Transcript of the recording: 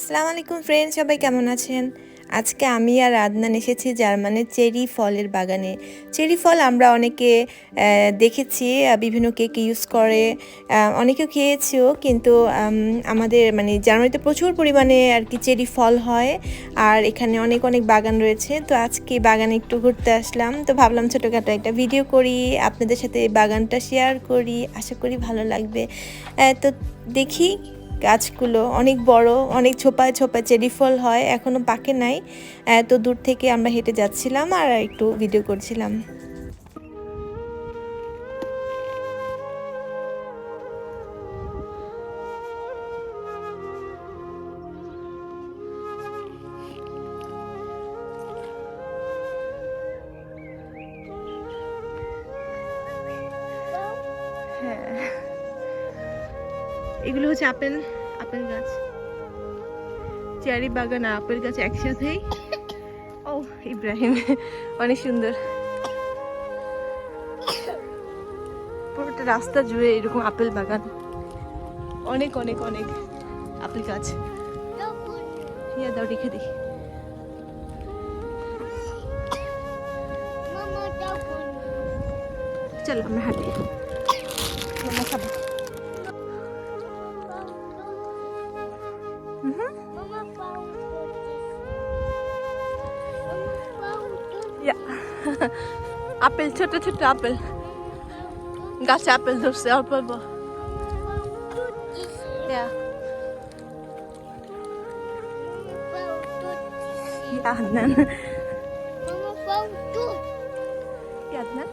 আসসালামু আলাইকুম ফ্রেন্ড সবাই কেমন আছেন? আজকে আমি আর আদনান এসেছি জার্মানের চেরি ফলের বাগানে। চেরি ফল আমরা অনেকে দেখেছি বিভিন্ন কেক ইউজ করে অনেকেও খেয়েছিও, কিন্তু আমাদের মানে জার্মানিতে প্রচুর পরিমাণে আর কি চেরি ফল হয়, আর এখানে অনেক অনেক বাগান রয়েছে। তো আজকে বাগানে একটু ঘুরতে আসলাম। তো ভাবলাম ছোটোখাটো একটা ভিডিও করি, আপনাদের সাথে বাগানটা শেয়ার করি, আশা করি ভালো লাগবে। তো দেখি গাছগুলো অনেক বড়, অনেক ছোপায় ছোপায় চেরি ফল হয়, এখনও পাকে নাই। এত দূর থেকে আমরা হেঁটে যাচ্ছিলাম আর একটু ভিডিও করছিলাম। হ্যাঁ। এগুলো হচ্ছে আপেল আপেল গাছ। চেয়ারি বাগান আর আপেল গাছ একসাথেই। ও, ইব্রাহিম, অনেক সুন্দর। পুরোটা রাস্তা জুড়ে এরকম আপেল বাগান। অনেক অনেক অনেক আপেল গাছ। ইয়া, দাও, রেখে দিই। চলো, আমরা হাঁটি। ইয়া আপেল ছোট ছোট আপেল গাছে আপেল ধরছে অল্প অল্প ইয়া ইয়া Yeah, ইয়া আদনান